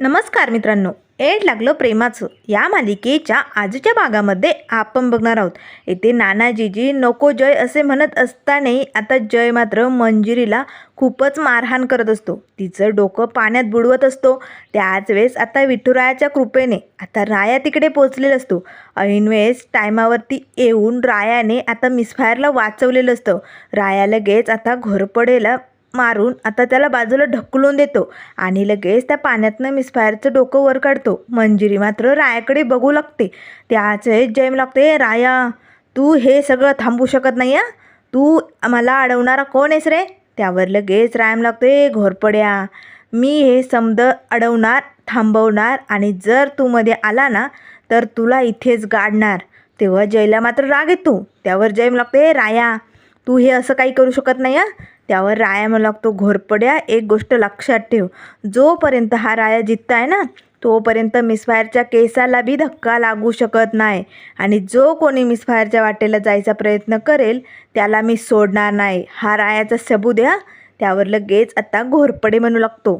नमस्कार मित्रांनो एड लागलं प्रेमाचं. या मालिकेच्या आजच्या भागामध्ये आपण बघणार आहोत. येथे नानाजीजी नको जय असे म्हणत असतानाही आता जय मात्र मंजिरीला खूपच मारहाण करत असतो. तिचं डोकं पाण्यात बुडवत असतो. त्याच वेळेस आता विठुरायाच्या कृपेने आता राया तिकडे पोचलेला असतो. ऐनवेळेस टायमावरती येऊन रायाने आता मिसफायरला वाचवलेलं असतं. राया लगेच आता घोरपडेला मारून आता त्याला बाजूला ढकलून देतो आणि लगेच त्या पाण्यातनं मिसफायरचं डोकं वर काढतो. मंजिरी मात्र रायाकडे बघू लागते. त्याच वेळेस जैम लागते राया तू हे सगळं थांबू शकत नाही आ तू मला अडवणारा कोण आहेस रे? त्यावर लगेच रायम लागते घोरपड्या मी हे समद अडवणार थांबवणार आणि जर तू मध्ये आला ना तर तुला इथेच गाडणार. तेव्हा जयला मात्र राग येतो. त्यावर जयम लागते राया तू हे असं काही करू शकत नाही हां? त्यावर राया म्हणू लागतो घोरपड्या एक गोष्ट लक्षात ठेव. जोपर्यंत हा राया जितताय ना तोपर्यंत मिसफायरच्या केसाला बी धक्का लागू शकत नाही. आणि जो कोणी मिसफायरच्या वाटेला जायचा प्रयत्न करेल त्याला मी सोडणार नाही. हा रायाचा सबू द्या त्यावर लगेच आता घोरपडे म्हणू लागतो.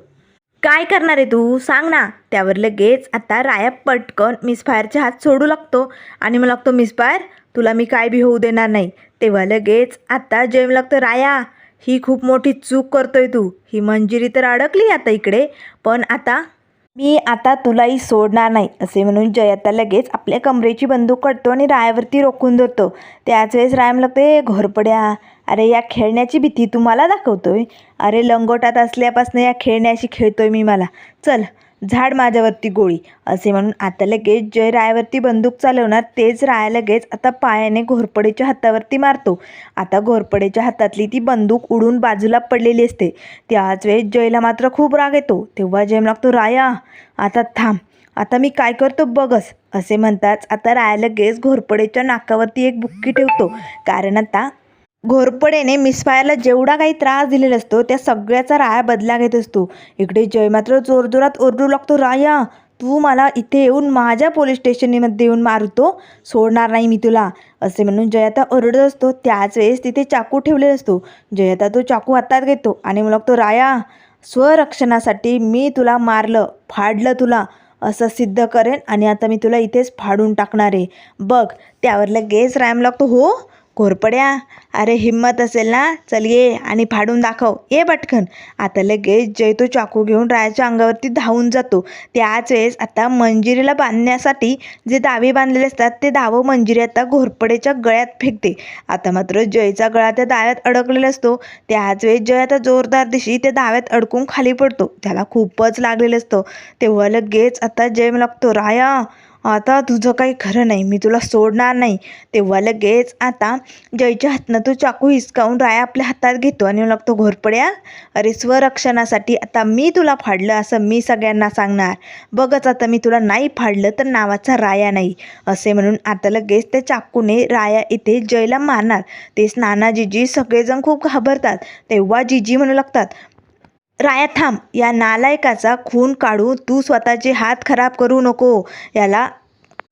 काय करणार आहे तू? सांग ना. त्यावर लगेच आता राया पटकन मिसफायरचे हात सोडू लागतो. आणि मग लागतो मिसफायर तुला मी काय बी होऊ देणार नाही. तेव्हा लगेच आता जेम लागतं राया. ही खूप मोठी चूक करतोय तू. ही मंजिरी तर अडकली आता इकडे पण आता मी आता तुलाही सोडणार नाही असे म्हणून जय आता लगेच आपल्या कमरेची बंदूक काढतो आणि रायावरती रोखून धरतो. त्याच वेळेस रायम लागते घोरपड्या अरे या खेळण्याची भीती तुम्हाला दाखवतोय? अरे लंगोटात असल्यापासून या खेळण्याशी खेळतोय मी मला. चल झाड माझ्यावरती गोळी असे म्हणून आता लगेच जय रायावरती बंदूक चालवणार तेच राया लगेच आता पायाने घोरपडेच्या हातावरती मारतो. आता घोरपडेच्या हातातली ती बंदूक उडून बाजूला पडलेली असते. त्याच वेळेस जयला मात्र खूप राग येतो. तेव्हा जय लागतो राया आता थांब आता मी काय करतो बघस असे म्हणताच आता राया लगेच घोरपडेच्या नाकावरती एक बुक्की ठेवतो. कारण आता घोरपडेने मिसफायरला जेवढा काही त्रास दिलेला असतो त्या सगळ्याचा राया बदला घेत असतो. इकडे जय मात्र जोरजोरात ओरडू लागतो राया तू मला इथे येऊन माझ्या पोलीस स्टेशनमध्ये येऊन मारतो सोडणार नाही मी तुला. असे म्हणून जयाता ओरडत असतो. त्याच वेळेस तिथे चाकू ठेवलेला असतो. जयाता तो चाकू हातात घेतो आणि मग लागतो राया स्वरक्षणासाठी मी तुला मारलं फाडलं तुला असं सिद्ध करेन आणि आता मी तुला इथेच फाडून टाकणार आहे. बघ त्यावर लगेच रॅम लागतो हो? घोरपड्या. अरे हिम्मत असेल ना? चल ये आणि फाडून दाखव. ये पटकन. आता लगेच जय तो चाकू घेऊन रायाच्या अंगावरती धावून जातो. त्याच वेळेस आता मंजिरीला बांधण्यासाठी जे दावे बांधलेले असतात ते दावं मंजिरी आता घोरपडेच्या गळ्यात फेकते. आता मात्र जयचा गळा त्या दाव्यात अडकलेला असतो. त्याच वेळेस जय आता जोरदार दिशी त्या दाव्यात अडकून खाली पडतो. त्याला खूपच लागलेलं असतं. तेव्हा लगेच आता जय लागतो राया आता तुझं काही खरं नाही मी तुला सोडणार नाही. तेव्हा लगेच आता जयच्या हातनं तो चाकू हिसकावून राया आपल्या हातात घेतो आणि लागतो घोरपड्या अरे स्वरक्षणासाठी आता मी तुला फाडलं असं मी सगळ्यांना सांगणार. बघच आता मी तुला नाही फाडलं तर नावाचा राया नाही. असे म्हणून आता लगेच त्या चाकूने राया इथे जयला मारणार. तेच नाना जिजी सगळेजण खूप घाबरतात. तेव्हा जीजी म्हणू लागतात राया थांब. या नालायकाचा खून काढू तू स्वतःचे हात खराब करू नको. याला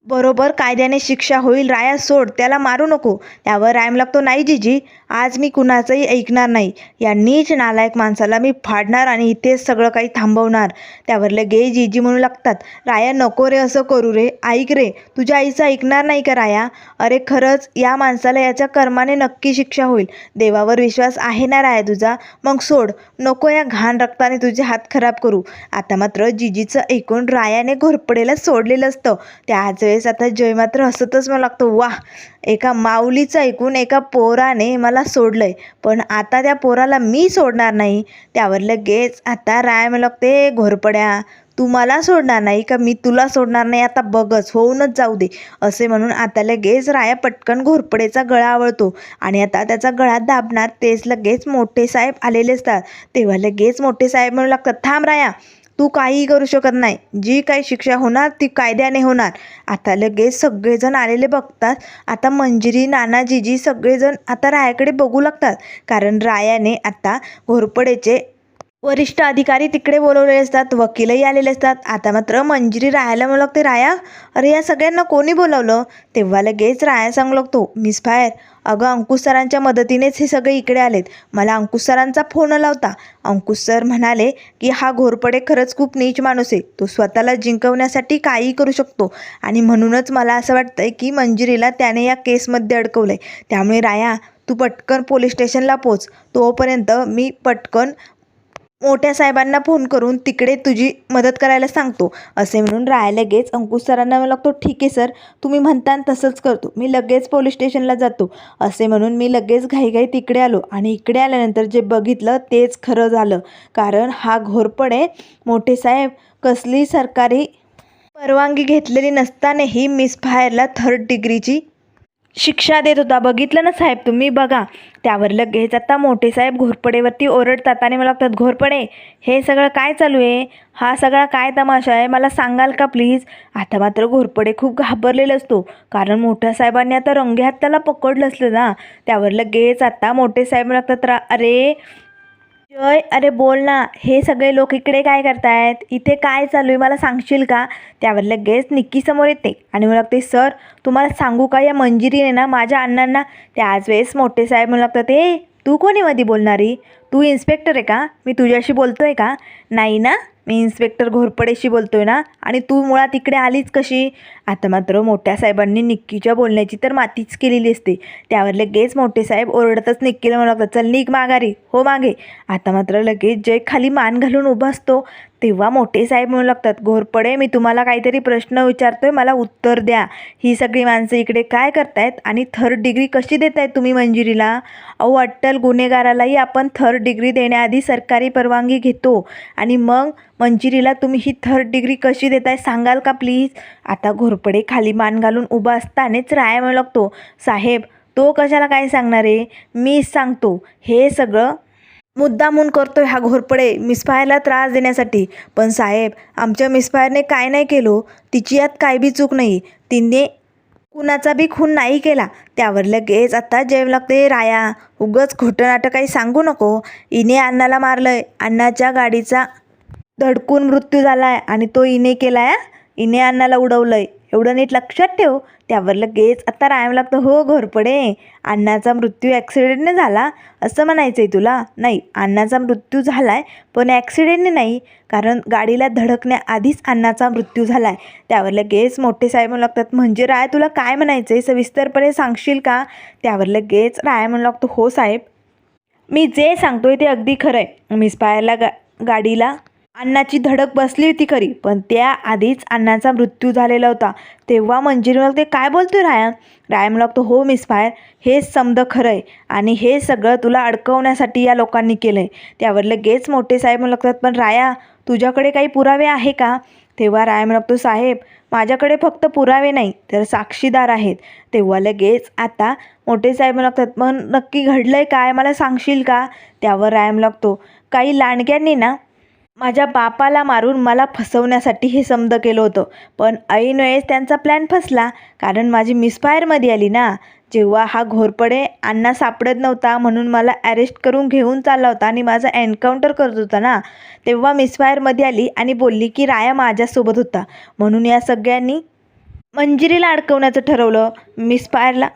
बरोबर कायद्याने शिक्षा होईल राया सोड त्याला मारू नको. त्यावर रायम लागतो नाही जिजी आज मी कुणाचंही ऐकणार नाही. या नीच नालायक माणसाला मी फाडणार आणि इथेच सगळं काही थांबवणार. त्यावर लगे जीजी म्हणू लागतात राया नको रे असं करू रे. ऐक रे तुझ्या आईचं ऐकणार नाही का राया? अरे खरंच या माणसाला याच्या कर्माने नक्की शिक्षा होईल. देवावर विश्वास आहे ना राया तुझा? मग सोड नको या घाण रक्ताने तुझे हात खराब करू. आता मात्र जिजीचं ऐकून रायाने घोरपडेला सोडलेलं असतं. त्याच वेळेस आता जय मात्र हसतच मला लागतो वा एका माऊलीचं ऐकून एका पोराने मला सोडलंय. पण आता त्या पोराला मी सोडणार नाही. त्यावर लगेच आता राय मला लागते घोरपड्या तू मला सोडणार नाही का? मी तुला सोडणार नाही आता बघच होऊनच जाऊ दे. असे म्हणून आता लगेच राया पटकन घोरपडेचा गळा आवळतो. आणि आता त्याचा गळा दाबणार तेच लगेच मोठे साहेब आलेले असतात. तेव्हा लगेच मोठे साहेब म्हणू लागतात थांब राया तू काहीही करू शकत नाही. जी काही शिक्षा होणार ती कायद्याने होणार. आता लगेच सगळेजण आलेले बघतात. आता मंजिरी नानाजीजी सगळेजण आता रायाकडे बघू लागतात. कारण रायाने आता घोरपडेचे वरिष्ठ अधिकारी तिकडे बोलवलेले असतात वकीलही आलेले असतात. आता मात्र मंजिरी राहायला म्हणू लागते. राया अरे या सगळ्यांना कोणी बोलावलं? तेव्हा लगेच राया सांगू लागतो मिस फायर अगं अंकुश सरांच्या मदतीनेच हे सगळे इकडे आलेत. मला अंकुश सरांचा फोन आला होता. अंकुश सर म्हणाले की हा घोरपडे खरंच खूप नीच माणूस आहे. तो स्वतःला जिंकवण्यासाठी काहीही करू शकतो. आणि म्हणूनच मला असं वाटतंय की मंजिरीला त्याने या केसमध्ये अडकवलं आहे त्यामुळे राया तू पटकन पोलीस स्टेशनला पोच. तोपर्यंत मी पटकन मोठ्या साहेबांना फोन करून तिकडे तुझी मदत करायला सांगतो. असे म्हणून राय लगेच अंकुश सरांना म्हणू लागतो ठीक आहे सर तुम्ही म्हणता तसंच करतो. मी लगेच पोलीस स्टेशनला जातो. असे म्हणून मी लगेच घाईघाई तिकडे आलो आणि इकडे आल्यानंतर जे बघितलं तेच खरं झालं. कारण हा घोरपडे मोठे साहेब कसली सरकारी परवानगी घेतलेली नसतानाही मिस फायरला थर्ड डिग्रीची शिक्षा देत होता. बघितलं ना साहेब तुम्ही? बघा. त्यावर लगेच आता मोठे साहेब घोरपडेवरती ओरडतात आणि मला वाटतात घोरपडे हे सगळं काय चालू आहे? हा सगळा काय तमाशा आहे? मला सांगाल का प्लीज? आता मात्र घोरपडे खूप घाबरलेला असतो. कारण मोठ्या साहेबांनी आता रंगे हात त्याला पकडलं असलं ना. त्यावर लगेच आता मोठे साहेब लागतात रा अरे जय अरे बोल ना हे सगळे लोक इकडे काय करतायत? इथे काय चालू आहे? मला सांगशील का? त्यावर लगेच निक्की समोर येते आणि मला लागते सर तुम्हाला सांगू का या मंजिरीने ना माझ्या अण्णांना? त्याच वेळेस मोठे साहेब म्हणू लागतात ते तू कोणी मध्ये बोलणारी? तू इन्स्पेक्टर आहे का? मी तुझ्याशी बोलतो आहे का? नाही ना? मी इन्स्पेक्टर घोरपडेशी बोलतो आहे ना? आणि तू मुळात इकडे आलीच कशी? आता मात्र मोठ्या साहेबांनी निक्कीच्या बोलण्याची तर मातीच केलेली असते. त्यावर लगेच मोठे साहेब ओरडतच निक्कीला म्हणू लागतात चल निक माघारी हो मागे आता मात्र लगेच जय खाली मान घालून उभा असतो. तेव्हा मोठे साहेब म्हणू लागतात घोरपडे मी तुम्हाला काहीतरी प्रश्न विचारतोय मला उत्तर द्या. ही सगळी माणसं इकडे काय करतायत आणि थर्ड डिग्री कशी देत आहेत तुम्ही मंजिरीला? अहो अट्टल गुन्हेगारालाही आपण थर्ड डिग्री देण्याआधी सरकारी परवानगी घेतो आणि मग मंजिरीला तुम्ही ही थर्ड डिग्री कशी देताय सांगाल का प्लीज आता घोरपडे खाली मान घालून उभा असतानाच राया म्हणू लागतो साहेब तो कशाला काय सांगणार आहे? मीच सांगतो. हे सगळं मुद्दामून करतोय हा घोरपडे मिसफायरला त्रास देण्यासाठी. पण साहेब आमच्या मिसफायरने काय नाही केलो तिची यात काय बी चूक नाही. तिने कुणाचा बी खून नाही केला. त्यावर लगेच आत्ता जेव लागते राया. उगच खोटं नाटं काही सांगू नको. इने अण्णाला मारलंय. अण्णाच्या गाडीचा धडकून मृत्यू झालाय आणि तो इने केलाय इने अण्णाला उडवलंय. एवढं नीट लक्षात ठेव. त्यावर लगेच आत्ता रायम लागतं. हो घोरपडे अण्णाचा मृत्यू ॲक्सिडेंटने झाला. असं म्हणायचं आहे तुला? नाही अण्णाचा मृत्यू झाला आहे पण ॲक्सिडेंटने नाही. कारण गाडीला धडकण्याआधीच अण्णाचा मृत्यू झाला आहे त्यावर लगेच मोठे साहेब म्हणू लागतात म्हणजे राय तुला काय म्हणायचं आहे सविस्तरपणे सांगशील का? त्यावर लगेच राय म्हणू लागतो हो साहेब. मी जे सांगतोय ते अगदी खरं आहे मिस पायरला गा गाडीला अण्णाची धडक बसली होती खरी पण त्याआधीच अण्णाचा मृत्यू झालेला होता. तेव्हा मंजिरी ते काय बोलतोय राया? राया म्हणू लागतो हो मिस फायर हेच समद खरं आहे आणि हे सगळं तुला अडकवण्यासाठी या लोकांनी केलं आहे त्यावर लगेच मोठे साहेब म्हणू लागतात पण राया तुझ्याकडे काही पुरावे आहे का? तेव्हा राय म्हणू लागतो साहेब माझ्याकडे फक्त पुरावे नाही तर साक्षीदार आहेत. तेव्हा लगेच आता मोठे साहेब म्हणू लागतात मग नक्की घडलं आहे काय? मला सांगशील का? त्यावर राय म्हणू लागतो काही लांडग्यांनी ना माझ्या बापाला मारून मला फसवण्यासाठी हे समद केलं होतं. पण ऐनवेळेस त्यांचा प्लॅन फसला कारण माझी मिसफायरमध्ये आली ना. जेव्हा हा घोरपडे अण्णा सापडत नव्हता म्हणून मला अरेस्ट करून घेऊन चालला होता आणि माझा एन्काउंटर करत होता ना. तेव्हा मिसफायरमध्ये आली आणि बोलली की राया माझ्यासोबत होता. म्हणून या सगळ्यांनी मंजिरीला अडकवण्याचं ठरवलं. मिसफायरला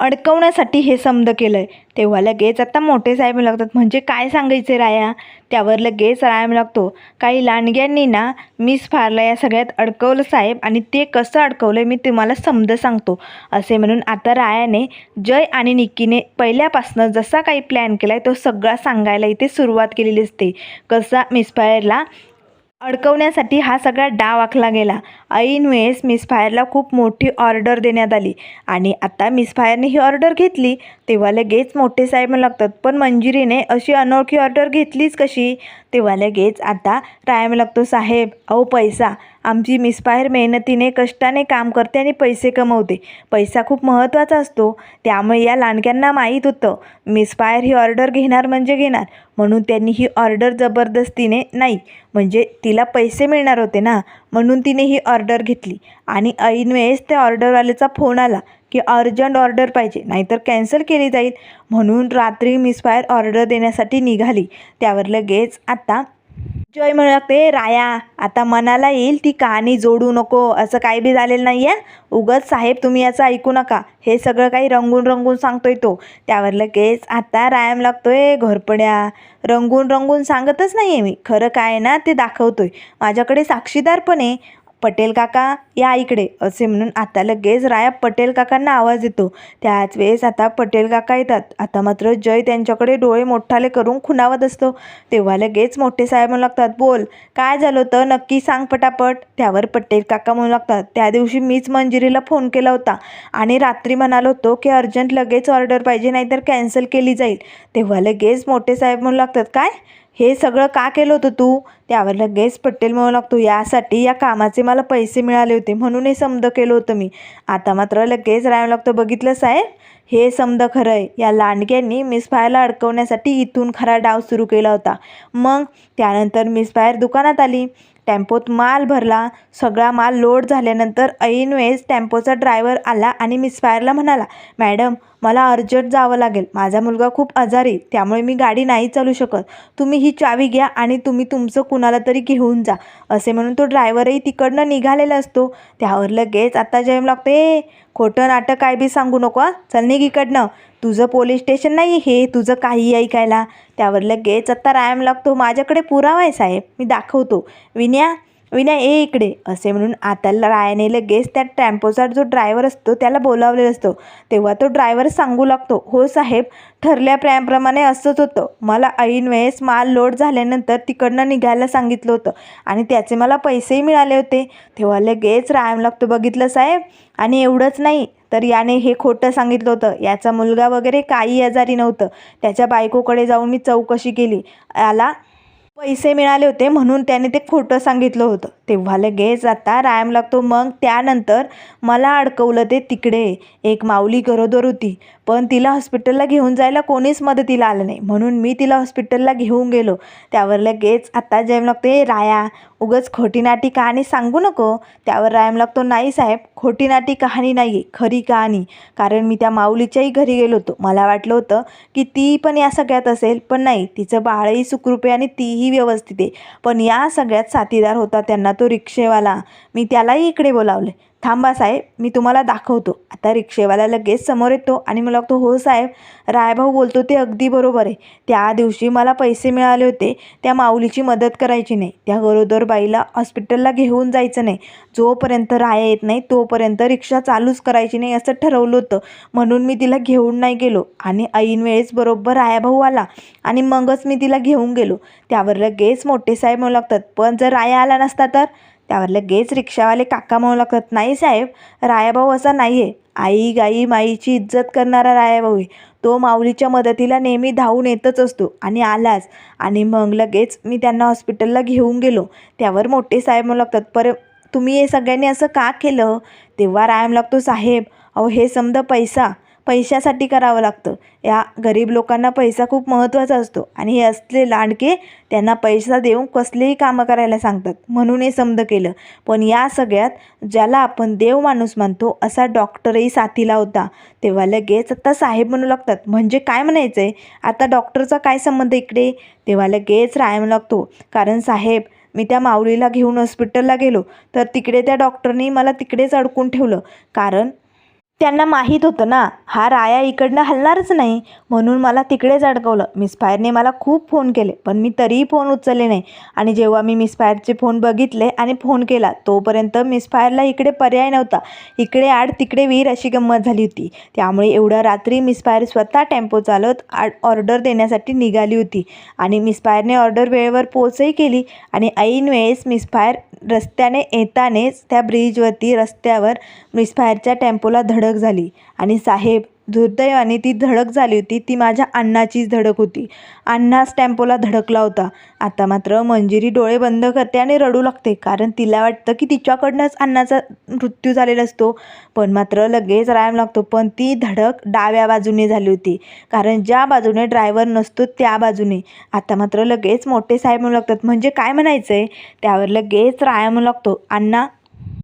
अडकवण्यासाठी हे समद केलं आहे तेव्हा लगेच आता मोठे साहेब लागतात. म्हणजे काय सांगायचे राया? त्यावर लगेच राया लागतो. काही लांडग्यांनी ना मिस फारला या सगळ्यात अडकवलं साहेब आणि ते कसं अडकवलं मी तुम्हाला समज सांगतो. असे म्हणून आता रायाने जय आणि निक्कीने पहिल्यापासनं जसा काही प्लॅन केला आहे तो सगळा सांगायला इथे सुरुवात केलेली असते. कसा मिसफायरला अडकवण्यासाठी हा सगळा डाव आखला गेला. ऐनवेळेस मिसफायरला खूप मोठी ऑर्डर देण्यात आली आणि आता मिसफायरने ही ऑर्डर घेतली. तेव्हा लगेच मोठे साहेब म्हणू लागतात. पण मंजिरीने अशी अनोळखी ऑर्डर घेतलीच कशी? तेव्हा लगेच आता रायम लागतो साहेब अहो पैसा. आमची मिसपायर मेहनतीने कष्टाने काम करते आणि पैसे कमवते. पैसा खूप महत्त्वाचा असतो. त्यामुळे या लांडग्यांना माहीत होतं. मिसपायर ही ऑर्डर घेणार म्हणजे घेणार. म्हणून त्यांनी ही ऑर्डर जबरदस्तीने नाही म्हणजे तिला पैसे मिळणार होते ना. म्हणून तिने ही ऑर्डर घेतली. आणि ऐनवेळेस त्या ऑर्डरवाल्याचा फोन आला. की अर्जंट ऑर्डर पाहिजे नाहीतर कॅन्सल केली जाईल. म्हणून रात्री मिसफायर ऑर्डर देण्यासाठी निघाली. त्यावर लगेच आता जय म्हणू लागते राया आता मनाला येईल ती कहाणी जोडू नको. असं काही बी झालेलं नाही आहे. उगत साहेब तुम्ही याचं ऐकू नका. हे सगळं काही रंगून रंगून सांगतोय तो. त्यावर लगेच आता रायाम लागतोय घोरपड्या रंगून रंगून सांगतच नाही आहे मी. खरं काय आहे ना ते दाखवतोय. माझ्याकडे साक्षीदार पण आहे. पटेल काका या इकडे असे म्हणून आता लगेच राया पटेल काकांना आवाज येतो. त्याच वेळेस आता पटेल काका येतात. आता मात्र जय त्यांच्याकडे डोळे मोठाले करून खुणावत असतो. तेव्हा लगेच मोठे साहेब म्हणू लागतात बोल काय झालं होतं? नक्की सांग पटापट. त्यावर पटेल काका म्हणू लागतात त्या दिवशी मीच मंजिरीला फोन केला होता आणि रात्री म्हणालो होतो की अर्जंट लगेच ऑर्डर पाहिजे नाहीतर कॅन्सल केली जाईल. तेव्हा लगेच मोठे साहेब म्हणू लागतात काय? हे सगळं का केलं होतं तू? त्यावर लगेच पटेल म्हणू लागतो यासाठी या कामाचे मला पैसे मिळाले होते म्हणून हे समद केलं होतं मी. आता मात्र लगेच राहावं लागतं बघितलं साहेब? हे समद खरं आहे. या लांडग्यांनी मिस फायरला अडकवण्यासाठी इथून खरा डाव सुरू केला होता. मग त्यानंतर मिस फायर दुकानात आली. टेम्पोत माल भरला सगळा माल लोड झाल्यानंतर ऐनवेळेस टेम्पोचा ड्रायव्हर आला आणि मिसफायरला म्हणाला मॅडम मला अर्जंट जावं लागेल. माझा मुलगा खूप आजारी त्यामुळे मी गाडी नाही चालू शकत. तुम्ही ही चावी घ्या आणि तुम्ही तुमचं कुणाला तरी घेऊन जा. असे म्हणून तो ड्रायव्हरही तिकडनं निघालेला असतो. त्यावर लगेच आता जेम लागते "ए, खोटं नाटक काय बी सांगू नको चल निघ इकडनं. तुझं पोलीस स्टेशन नाही हे तुझं काही ऐकायला. त्यावर लगेच आत्ता रायम लागतो. माझ्याकडे पुरावा आहे साहेब. मी दाखवतो. विन्या विनय ए इकडे. असे म्हणून आता रायाने लगेच त्या टॅम्पोचा जो ड्रायव्हर असतो त्याला बोलावलेला असतो. तेव्हा तो ड्रायव्हर सांगू लागतो हो साहेब ठरल्या ठरल्याप्रमाणे असंच होतं. मला ऐन वेळेस माल लोड झाल्यानंतर तिकडनं निघायला सांगितलं होतं आणि त्याचे मला पैसेही मिळाले होते. तेव्हा लगेच रायाम लागतो. बघितलं साहेब? आणि एवढंच नाही. तर याने हे खोटं सांगितलं होतं. याचा मुलगा वगैरे काही आजारी नव्हतं. त्याच्या बायकोकडे जाऊन मी चौकशी केली. याला पैसे मिळाले होते म्हणून त्याने ते खोटं सांगितलं होतं. तेव्हा लगेच आता रायम लागतो. मग त्यानंतर मला अडकवलं ते तिकडे. एक माऊली गरोदर होती. पण तिला हॉस्पिटलला घेऊन जायला कोणीच मदतीला आलं नाही. म्हणून मी तिला हॉस्पिटलला घेऊन गेलो. त्यावर लगेच आता जेम लागतो ए राया उगच खोटी नाटी कहाणी सांगू नको. त्यावर रायम लागतो नाही साहेब खोटी नाटी कहाणी नाही आहे खरी कहाणी. कारण मी त्या माऊलीच्याही घरी गेलो होतो. मला वाटलं होतं की ती पण या सगळ्यात असेल पण नाही तिचं बाळही सुखरूप आहे आणि तीही व्यवस्थित आहे. पण या सगळ्यात साथीदार होता त्यांना तो रिक्षेवाला. मी त्यालाही इकडे बोलावले. थांबा साहेब मी तुम्हाला दाखवतो. आता रिक्षेवाला लगेच समोर येतो आणि मला लागतो हो साहेब रायभाऊ बोलतो ते अगदी बरोबर आहे. त्या दिवशी मला पैसे मिळाले होते त्या माऊलीची मदत करायची नाही. त्या गरोदर बाईला हॉस्पिटलला घेऊन जायचं नाही. जोपर्यंत राया येत नाही तोपर्यंत रिक्षा चालूच करायची नाही असं ठरवलं होतं. म्हणून मी तिला घेऊन नाही गेलो. आणि ऐन वेळेस बरोबर रायाभाऊ आला आणि मगच मी तिला घेऊन गेलो. त्यावर लगेच मोठे साहेब म्हणू लागतात पण जर राया आला नसता तर? त्यावर लगेच रिक्षावाले काका म्हणू लागतात नाही साहेब रायाभाऊ असा नाही आहे आई गाई माईची इज्जत करणारा रायाभाऊ आहे. तो माऊलीच्या मदतीला नेहमी धावून येतच असतो आणि आलाच. आणि मग लगेच मी त्यांना हॉस्पिटलला घेऊन गेलो. त्यावर मोठे साहेब म्हणू लागतात पर तुम्ही हे सगळ्यांनी असं का केलं? तेव्हा रायम लागतो साहेब अहो हे समजा पैसा. पैशासाठी करावं लागतं. या गरीब लोकांना पैसा खूप महत्त्वाचा असतो आणि हे असले लांडके त्यांना पैसा देऊन कसलेही कामं करायला सांगतात. म्हणून हे समज केलं. पण या सगळ्यात ज्याला आपण देव माणूस मानतो असा डॉक्टरही साथीला होता. तेव्हा लगेच आता साहेब म्हणू लागतात म्हणजे काय म्हणायचं आहे आता डॉक्टरचा काय संबंध इकडे? तेव्हा लगेच रायम लागतो कारण साहेब मी त्या माऊलीला घेऊन हॉस्पिटलला गेलो तर तिकडे त्या डॉक्टरनी मला तिकडेच अडकून ठेवलं. कारण त्यांना माहीत होतं ना हा राया इकडनं हलणारच नाही. म्हणून मला तिकडेच अडकवलं. मिस फायरने मला खूप फोन केले पण मी तरीही फोन उचलले नाही. आणि जेव्हा मी मिस फायरचे फोन बघितले आणि फोन केला तोपर्यंत मिस फायरला इकडे पर्याय नव्हता. इकडे आड तिकडे वीर अशी गंमत झाली होती. त्यामुळे एवढ्या रात्री मिस फायर स्वतः टेम्पो चालवत आड ऑर्डर देण्यासाठी निघाली होती. आणि मिस फायरने ऑर्डर वेळेवर पोचही केली आणि ऐन वेळेस मिस फायर रस्त्याने येतानेच त्या ब्रिजवरती रस्त्यावर मिसफायरच्या टेम्पोला धडक धडक झाली. आणि साहेब दुर्दैवाने ती धडक झाली होती ती माझ्या अण्णाचीच धडक होती. अण्णाच टेम्पोला धडकला होता. आता मात्र मंजिरी डोळे बंद करते आणि रडू लागते कारण तिला वाटतं की तिच्याकडनंच अण्णाचा मृत्यू झालेला असतो. पण मात्र लगेच रायम लागतो पण ती धडक डाव्या बाजूने झाली होती कारण ज्या बाजूने ड्रायव्हर नसतो त्या बाजूने. आता मात्र लगेच मोठे साहेब म्हणू लागतात म्हणजे काय म्हणायचं आहे त्यावर लगेच राया म्हणू लागतो अण्णा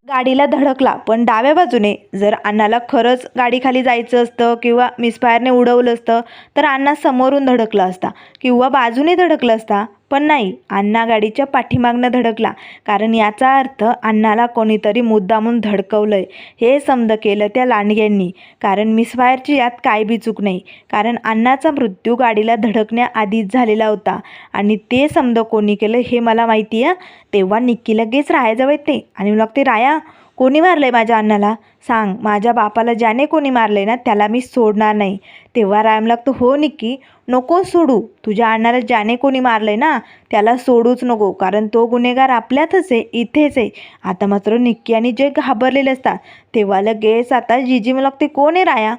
गाडीला धडकला पण डाव्या बाजूने जर अण्णाला खरंच गाडीखाली जायचं असतं किंवा मिसफायरने उडवलं असतं तर अण्णा समोरून धडकला असता किंवा बाजूने धडकला असता पण नाही अण्णा गाडीच्या पाठीमागनं धडकला. कारण याचा अर्थ अण्णाला कोणीतरी मुद्दामून धडकवलंय. हे समज केलं त्या लांडग्यांनी. कारण मिसफायरची यात काय बी चूक नाही. कारण अण्णाचा मृत्यू गाडीला धडकण्याआधीच झालेला होता. आणि ते समज कोणी केलं हे मला माहिती आहे तेव्हा निक्की लगेच रायाजवळ येते. आणि मग ते राया कोणी मारलं आहे माझ्या अण्णाला सांग. माझ्या बापाला ज्याने कोणी मारलंय ना त्याला मी सोडणार नाही. तेव्हा राम लागतो हो निक्की नको सोडू. तुझ्या अण्णाला ज्याने कोणी मारलंय ना त्याला सोडूच नको. कारण तो गुन्हेगार आपल्यातच आहे इथेच आहे. आता मात्र निक्की आणि जे घाबरलेले असतात. तेव्हा लगेच आता जिजी मला लागते कोण आहे राया?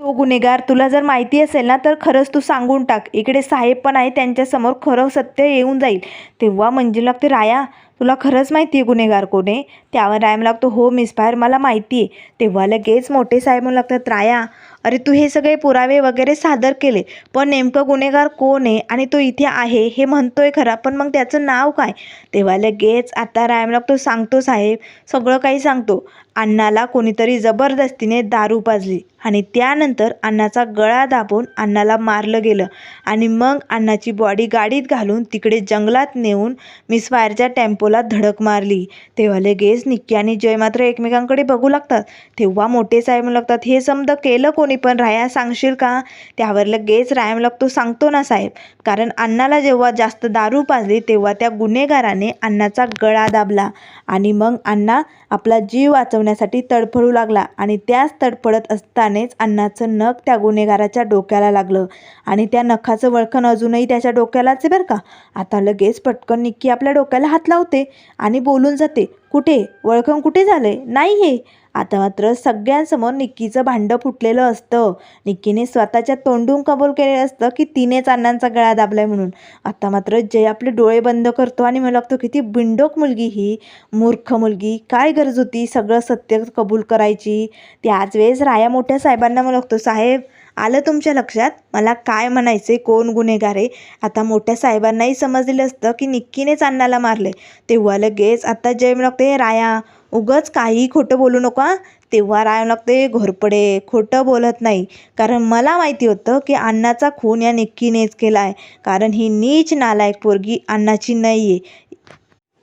तो गुन्हेगार तुला जर माहिती असेल ना तर खरंच तू सांगून टाक. इकडे साहेब पण आहे त्यांच्यासमोर खरं सत्य येऊन जाईल. तेव्हा मंजिल लागते राया तुला खरंच माहिती आहे गुन्हेगार कोण आहे? त्यावर रायम लागतो हो मिसफायर मला माहिती आहे. तेव्हा लगेच मोठे साहेब म्हणू लागतात राया अरे तू हे सगळे पुरावे वगैरे सादर केले पण नेमकं गुन्हेगार कोण आहे आणि तो इथे आहे हे म्हणतोय खरा पण मग त्याचं नाव काय? तेव्हा लगेच आता रायम लागतो सांगतो साहेब सगळं काही सांगतो. अण्णाला कोणीतरी जबरदस्तीने दारू पाजली आणि त्यानंतर अण्णाचा गळा दाबून अण्णाला मारलं गेलं आणि मग अण्णाची बॉडी गाडीत घालून तिकडे जंगलात नेऊन मिसफायरच्या टेम्पोला धडक मारली. तेव्हा लगेच निक्की आणि जय मात्र एकमेकांकडे बघू लागतात. तेव्हा मोठे साहेब लागतात हे समद केलं कोणी पण? राया सांगशील का? त्यावर लगेच रायम लागतो सांगतो ना साहेब. कारण अण्णाला जेव्हा जास्त दारू पाजली तेव्हा त्या गुन्हेगाराने अण्णाचा गळा दाबला आणि मग अण्णा आपला जीव वाचवण्यासाठी तडफडू लागला आणि त्याच तडफडत असतानाच अण्णाचं नख त्या गुन्हेगाराच्या डोक्याला लागलं. आणि त्या नखाचं वळखण अजूनही त्याच्या डोक्यालाच आहे बरं का? आता लगेच पटकन निक्की आपल्या डोक्याला हात लावते आणि बोलून जाते कुठे? वळखण कुठे झाले नाही हे. आता मात्र सगळ्यांसमोर निक्कीचं भांडं फुटलेलं असतं. निक्कीने स्वतःच्या तोंडून कबूल केलेलं असतं की तिनेच अण्णांचा गळा दाबलाय म्हणून. आता मात्र जय आपले डोळे बंद करतो आणि मला लागतो किती बिंडोक मुलगी ही. मूर्ख मुलगी. काय गरज होती सगळं सत्य कबूल करायची? त्याच वेळेस राया मोठ्या साहेबांना मला लागतो साहेब आलं तुमच्या लक्षात? मला काय म्हणायचे कोण गुन्हेगार आहे? आता मोठ्या साहेबांनाही समजलेलं असतं की निक्कीनेच अण्णाला मारले तेव्हा लगेच आता जय लागते राया. उगच काही खोटं बोलू नका तेव्हा राय लागते घोरपडे खोटं बोलत नाही. कारण मला माहिती होतं की अण्णाचा खून या निक्कीनेच केला आहे कारण ही नीच नालायक पोरगी अण्णाची नाही आहे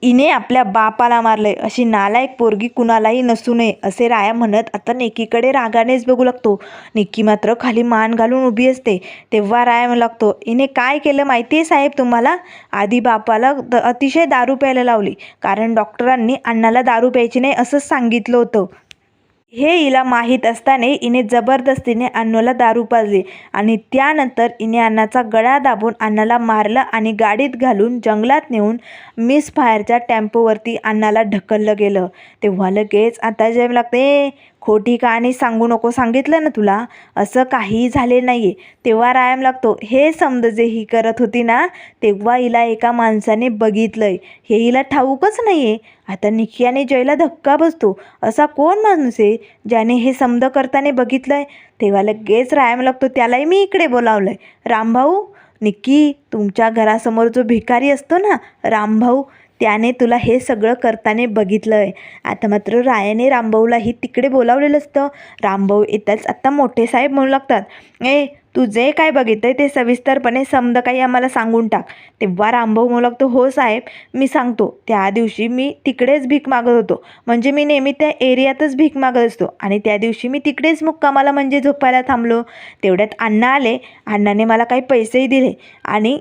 इने आपल्या बापाला मारलंय. अशी नालायक पोरगी कुणालाही नसू नये असे राया म्हणत आता निकीकडे रागानेच बघू लागतो. निक्की मात्र खाली मान घालून उभी असते. तेव्हा राया लागतो इने काय केलं माहिती आहे साहेब तुम्हाला? आधी बापाला द अतिशय दारू प्यायला लावली. कारण डॉक्टरांनी अण्णाला दारू प्यायची नाही असंच सांगितलं होतं. हे हिला माहीत असताना हिने जबरदस्तीने अण्णाला दारू पाजली आणि त्यानंतर हिने अण्णाचा गळा दाबून अण्णाला मारलं आणि गाडीत घालून जंगलात नेऊन मिस फायरच्या टेम्पोवरती अण्णाला ढकललं गेलं. तेव्हा लगेच आता जेव लागते खोटी कहाणी सांगू नको सांगितलं ना तुला? असं काही झाले नाही आहे तेव्हा रायम लागतो हे समज जे ही करत होती ना तेव्हा हिला एका माणसाने बघितलंय. हे हिला ठाऊकच नाही आहे आता निकियाने जयला धक्का बसतो. असा कोण माणूस आहे? ज्याने हे समद करताना बघितलंय. तेव्हा लगेच रायम लागतो त्यालाही मी इकडे बोलावलंय. रामभाऊ निक्की तुमच्या घरासमोर जो भिकारी असतो ना रामभाऊ त्याने तुला हे सगळं करताना बघितलं आहे आता मात्र रायाने रामभाऊलाही तिकडे बोलावलेलं असतं. रामभाऊ येताच आत्ता मोठे साहेब म्हणू लागतात. ए तू जे काय बघितलं ते सविस्तरपणे समद काही आम्हाला सांगून टाक. तेव्हा रामभाऊ म्हणू लागतो हो साहेब मी सांगतो. त्या दिवशी मी तिकडेच भीक मागत होतो. म्हणजे मी नेहमी त्या एरियातच भीक मागत असतो. आणि त्या दिवशी मी तिकडेच मुक्कामाला म्हणजे झोपायला थांबलो. तेवढ्यात अण्णा आले. अण्णाने मला काही पैसेही दिले. आणि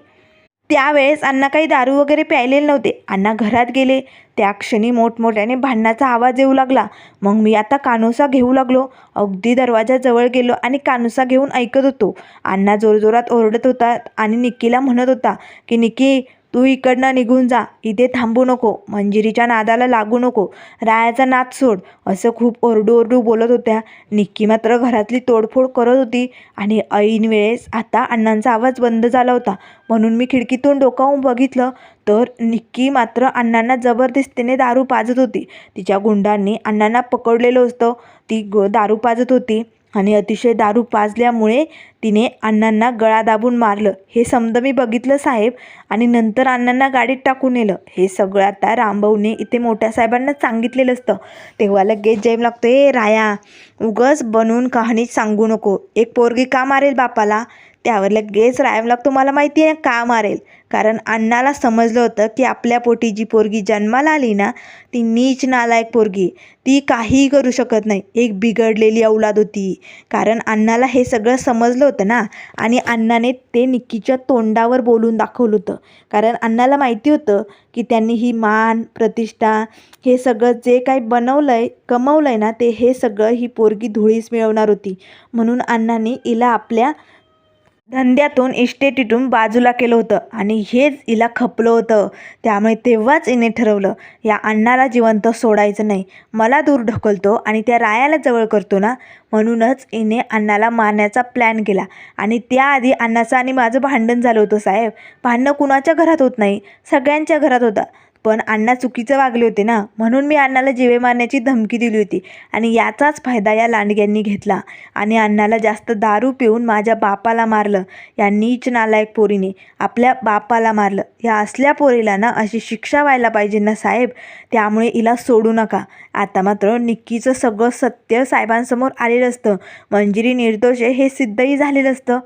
त्यावेळेस अण्णा काही दारू वगैरे प्यायलेले नव्हते. अण्णा घरात गेले. त्या क्षणी मोठमोठ्याने भांडणाचा आवाज येऊ लागला. मग मी आता कानोसा घेऊ लागलो. अगदी दरवाजाजवळ गेलो आणि कानोसा घेऊन ऐकत होतो. अण्णा जोरजोरात ओरडत होता आणि निक्कीला म्हणत होता की निक्की तू इकडनं निघून जा. इथे थांबू नको. मंजिरीच्या नादाला लागू नको. रायाचा नाद सोड. असं खूप ओरडू ओरडू बोलत होत्या. निक्की मात्र घरातली तोडफोड करत होती आणि ऐन वेळेस आता अण्णांचा आवाज बंद झाला होता. म्हणून मी खिडकीतून डोकावून बघितलं तर निक्की मात्र अण्णांना जबरदस्तीने दारू पाजत होती. तिच्या गुंडांनी अण्णांना पकडलेलं असतं ती ग दारू पाजत होती. आणि अतिशय दारू पाजल्यामुळे तिने अण्णांना गळा दाबून मारलं. हे समद मी बघितलं साहेब आणि नंतर अण्णांना गाडीत टाकून नेलं. हे सगळं आता रामभाऊने इथे मोठ्या साहेबांना सांगितलेलं असतं. तेव्हा लगेच जैम लागतो ए राया उगच बनवून कहाणी सांगू नको. एक पोरगी का मारेल बापाला? त्यावर लगेच रायम तुम्हाला माहिती आहे का मारेल? कारण अण्णाला समजलं होतं की आपल्या पोटी जी पोरगी जन्माला आली ना ती नीच नालायक पोरगी. ती काहीही करू शकत नाही. एक बिघडलेली औलाद होती. कारण अण्णाला हे सगळं समजलं होतं ना आणि अण्णाने ते निक्कीच्या तोंडावर बोलून दाखवलं होतं. कारण अण्णाला माहिती होतं की त्यांनी ही मान प्रतिष्ठा हे सगळं जे काही बनवलं आहे कमवलं आहे ना ते हे सगळं ही पोरगी धुळीस मिळवणार होती. म्हणून अण्णाने हिला आपल्या धंद्यातून इस्टेटीतून बाजूला केलं होतं आणि हेच हिला खपलं होतं. त्यामुळे तेव्हाच हिने ठरवलं या अण्णाला जिवंत सोडायचं नाही. मला दूर ढकलतो आणि त्या रायाला जवळ करतो ना? म्हणूनच हिने अण्णाला मारण्याचा प्लॅन केला. आणि त्याआधी अण्णाचं आणि माझं भांडण झालं होतं साहेब. भांडणं कुणाच्या घरात होत नाही? सगळ्यांच्या घरात होतं. पण अण्णा चुकीचं वागले होते ना? म्हणून मी अण्णाला जिवे मारण्याची धमकी दिली होती. आणि याचाच फायदा या लांडग्यांनी घेतला. आणि अण्णाला जास्त दारू पिऊन माझ्या बापाला मारलं. या नीच नालायक पोरीने आपल्या बापाला मारलं. या असल्या पोरीला ना अशी शिक्षा व्हायला पाहिजे ना साहेब? त्यामुळे हिला सोडू नका. आता मात्र निक्कीचं सगळं सत्य साहेबांसमोर आलेलं असतं. मंजिरी निर्दोष आहे हे सिद्धही झालेलं असतं.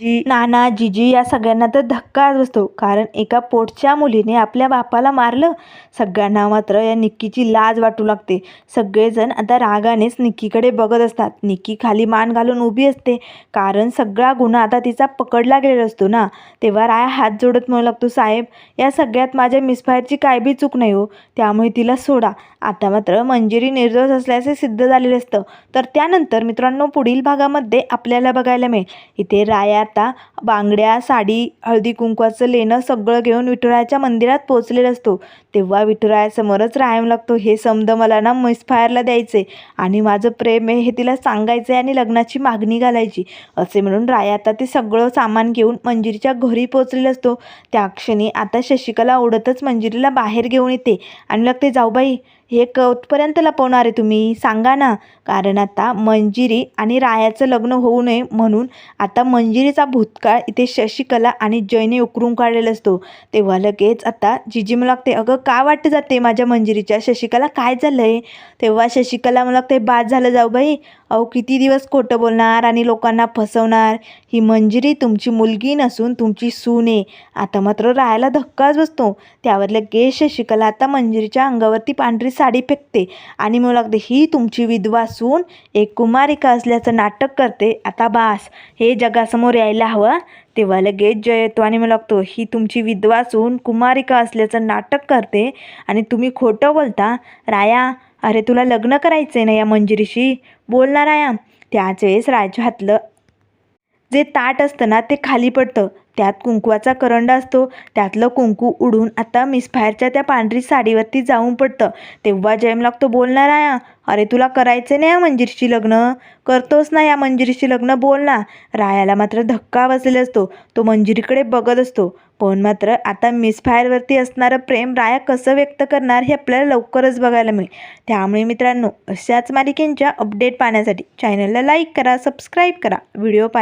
जी नाना जिजी या सगळ्यांना तर धक्काच बसतो. कारण एका पोटच्या मुलीने आपल्या बापाला मारलं. सगळ्यांना मात्र या निक्कीची लाज वाटू लागते. सगळेजण आता रागानेच निक्कीकडे बघत असतात. निक्की खाली मान घालून उभी असते. कारण सगळा गुन्हा आता तिचा पकडला गेलेला असतो ना. तेव्हा राया हात जोडत म्हणू लागतो साहेब या सगळ्यात माझ्या मिसफायरची काय बी चूक नाही हो. त्यामुळे तिला सोडा. आता मात्र मंजिरी निर्दोष असल्याचे सिद्ध झालेले असतं. तर त्यानंतर मित्रांनो पुढील भागामध्ये आपल्याला बघायला मिळेल. इथे राया आता बांगड्या साडी हळदी कुंकवाचं लेणं सगळं घेऊन विठुरायाच्या मंदिरात पोचलेला असतो. तेव्हा विठुरायासमोरच राहायला लागतो. हे समद मला ना मिसफायरला द्यायचे आणि माझं प्रेम आहे हे तिला सांगायचं आहे आणि लग्नाची मागणी घालायची. असे म्हणून राया आता ते सगळं सामान घेऊन मंजिरीच्या घरी पोचलेला असतो. त्या क्षणी आता शशिकला ओढतच मंजिरीला बाहेर घेऊन येते. आणि लागते जाऊबाई हे कवतपर्यंत लपवणार आहे तुम्ही. सांगा ना. कारण आता मंजिरी आणि रायाचं लग्न होऊ नये म्हणून आता मंजिरीचा भूतकाळ इथे शशिकला आणि जयने उकरून काढलेला असतो. तेव्हा लगेच आता जिजी मला लागते अगं का वाटत जाते माझ्या मंजिरीच्या? शशिकला काय झालं आहे तेव्हा शशिकला मला लागते बाद झालं जाऊ बाई. अहो किती दिवस खोटं बोलणार आणि लोकांना फसवणार? ही मंजिरी तुमची मुलगी नसून तुमची सून आहे. आता मात्र राहायला धक्काच बसतो. त्यावर लगेच शशिकला आता मंजिरीच्या अंगावरती पांढरी साडी फेकते. आणि मला लागते ही तुमची विधवा सून एक कुमारिका असल्याचं नाटक करते. आता बास हे जगासमोर यायला हवं. तेव्हा लगेच जय येतो आणि मला लागतो ही तुमची विधवा सून कुमारिका असल्याचं नाटक करते आणि तुम्ही खोटं बोलता. राया अरे तुला लग्न करायचं आहे ना या मंजिरीशी? बोलणार राया त्याच वेळेस राज हातलं. जे ताट असतं ना ते खाली पडतं. त्यात कुंकवाचा करंडा असतो. त्यातलं कुंकू उडून आता मिसफायरच्या त्या पांढरी साडीवरती जाऊन पडतं. तेव्हा जयम लागतो बोलणार आहे अरे तुला करायचं नाही या मंजिरीशी लग्न. करतोस ना या मंजिरीशी लग्न बोल ना. रायाला मात्र धक्का बसलेला असतो. तो मंजिरीकडे बघत असतो. पण मात्र आता मिसफायरवरती असणारं प्रेम राया कसं व्यक्त करणार हे आपल्याला लवकरच बघायला मिळेल. त्यामुळे मित्रांनो अशाच मालिकेंच्या अपडेट पाहण्यासाठी चॅनलला लाईक करा सबस्क्राईब करा. व्हिडिओ पा